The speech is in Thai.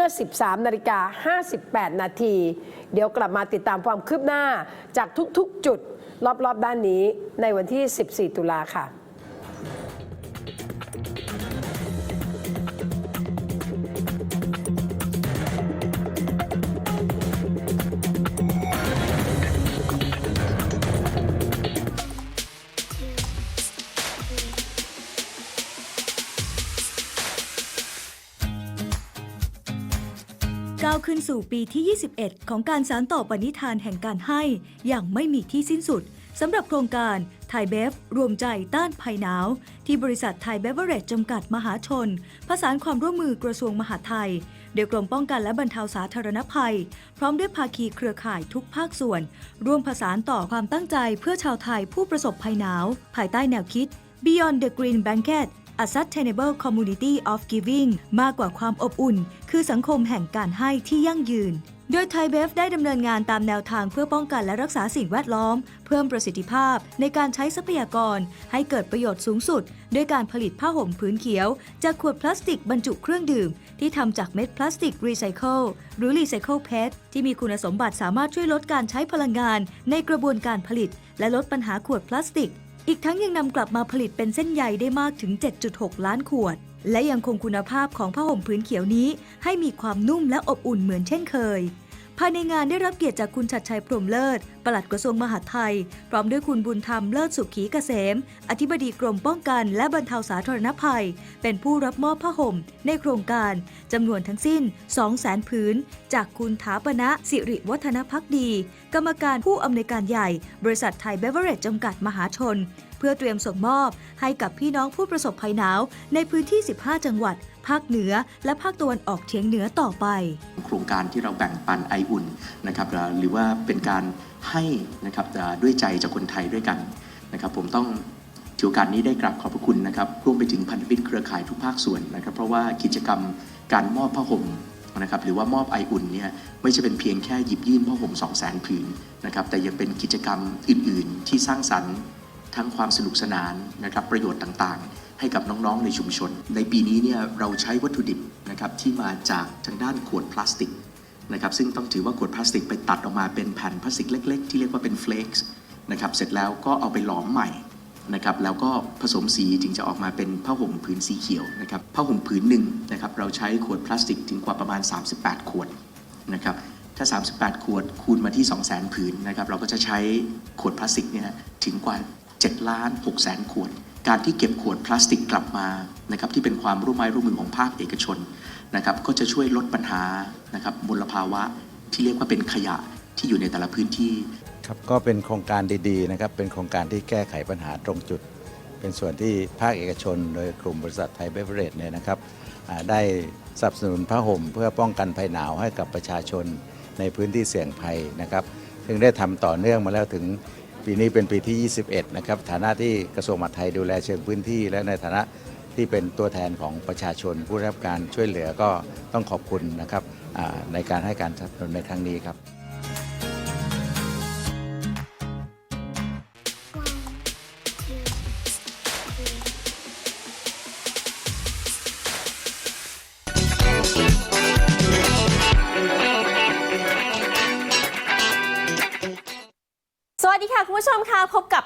มื่อ 13 นาฬิกา 58 นาที เดี๋ยวกลับมาติดตามความคืบหน้าจากทุกๆ จุดรอบๆ ด้านนี้ในวันที่ 14 ตุลาค่ะ ก้าวขึ้นสู่ปีที่ 21 ของการสานต่อปณิธานแห่งการให้ อย่างไม่มีที่สิ้นสุดสำหรับโครงการไทยเบฟรวมใจต้านภัยหนาว ที่บริษัทไทยเบเวอร์เรจจำกัดมหาชน ผสานความร่วมมือกระทรวงมหาดไทย โดยกรมป้องกันและบรรเทาสาธารณภัย พร้อมด้วยภาคีเครือข่ายทุกภาคส่วน ร่วมผสานต่อความตั้งใจเพื่อชาวไทยผู้ประสบภัยหนาว ภายใต้แนวคิด Beyond the Green Blanket A Sustainable Community of Giving มากกว่าความอบอุ่น คือสังคมแห่งการให้ที่ยั่งยืน โดยไทยเบฟได้ดำเนินงานตามแนวทางเพื่อป้องกันและรักษาสิ่งแวดล้อม เพิ่มประสิทธิภาพในการใช้ทรัพยากร ให้เกิดประโยชน์สูงสุด ด้วยการผลิตผ้าห่มพื้นเขียว จากขวดพลาสติกบรรจุเครื่องดื่ม ที่ทำจากเม็ดพลาสติกรีไซเคิลหรือรีไซเคิลเพชที่มีคุณสมบัติสามารถช่วยลดการใช้พลังงาน ในกระบวนการผลิต และลดปัญหาขวดพลาสติก อีกทั้งยังนำกลับมาผลิตเป็นเส้นใยได้มากถึง 7.6 ล้านขวด และยังคงคุณภาพของผ้าห่มพื้นเขียวนี้ ให้มีความนุ่มและอบอุ่นเหมือนเช่นเคย ภายในงานได้รับเกียรติจากคุณชัดชัยพรมเลิศ ปลัดกระทรวงมหาดไทย พร้อมด้วยคุณบุญธรรมเลิศสุขีเกษม อธิบดีกรมป้องกันและบรรเทาสาธารณภัย เป็นผู้รับมอบผ้าห่ม ในโครงการจำนวนทั้งสิ้น 200,000ผืน จากคุณถาปณะสิริวัฒนพักดี กรรมการผู้อำนวยการใหญ่ บริษัทไทยเบเวอเรจจำกัดมหาชน เพื่อเตรียมส่งมอบให้กับพี่น้องผู้ประสบภัยหนาว ในพื้นที่ 15 จังหวัด ภาคเหนือ และภาคตะวันออกเฉียงเหนือต่อไป โครงการที่เราแบ่งปันไออุ่นนะครับหรือว่าเป็นการให้นะครับด้วยใจจากคนไทยด้วยกันนะครับผมต้องถือโอกาสนี้ได้กราบขอบพระคุณนะครับร่วมไปถึงพันธมิตรเครือข่ายทุกภาคส่วนนะครับ เพราะว่ากิจกรรมการมอบผ้าห่มนะครับหรือว่ามอบไออุ่นเนี่ยไม่ใช่เป็นเพียงแค่หยิบยื่นผ้าห่ม2 0 0 0 0 0ผืนนะครับแต่ยังเป็นกิจกรรมอื่น ๆ ที่สร้างสรรค์ ทั้งความสนุกสนานนะครับประโยชน์ต่างๆ ให้กับน้องๆในชุมชน ในปีนี้เนี่ยเราใช้วัตถุดิบนะครับที่มาจากทางด้านขวดพลาสติกนะครับซึ่งต้องถือว่าขวดพลาสติกไปตัดออกมาเป็นแผ่นพลาสติกเล็ก ๆ ที่เรียกว่าเป็นเฟลกซ์นะครับเสร็จแล้วก็เอาไปหลอมใหม่นะครับแล้วก็ผสมสีถึงจะออกมาเป็นผ้าห่มผืนสีเขียวนะครับผ้าห่มผืนหนึ่งนะครับเราใช้ขวดพลาสติกถึงกว่าประมาณ 38 ขวดนะครับถ้า 38 ขวดคูณมาที่ 200,000 ผืนนะครับเราก็จะใช้ขวดพลาสติกเนี่ยถึงกว่า 7 ล้าน6แสนขวด การที่เก็บขวดพลาสติกกลับมานะครับที่เป็นความร่วมไม้ร่วมมือของภาคเอกชนนะครับก็จะช่วยลดปัญหานะครับมลภาวะที่เรียกว่าเป็นขยะที่อยู่ในแต่ละพื้นที่ครับก็เป็นโครงการดีๆนะครับเป็นโครงการที่แก้ไขปัญหาตรงจุด เป็นส่วนที่ภาคเอกชน โดยกลุ่มบริษัทไทยเบเวอเรจเนี่ยนะครับได้สนับสนุนผ้าห่มเพื่อป้องกันภัยหนาวให้กับประชาชนในพื้นที่เสี่ยงภัยนะครับ ซึ่งได้ทำต่อเนื่องมาแล้วถึง ปีนี้เป็นปีที่ 21 นะครับ ฐานะที่กระทรวงมหาดไทยดูแลเชิงพื้นที่ และในฐานะที่เป็นตัวแทนของประชาชน ผู้ได้รับการช่วยเหลือก็ต้องขอบคุณนะครับในการให้การสนับสนุนในครั้งนี้ครับ คุณผู้ชมค่ะพบกับ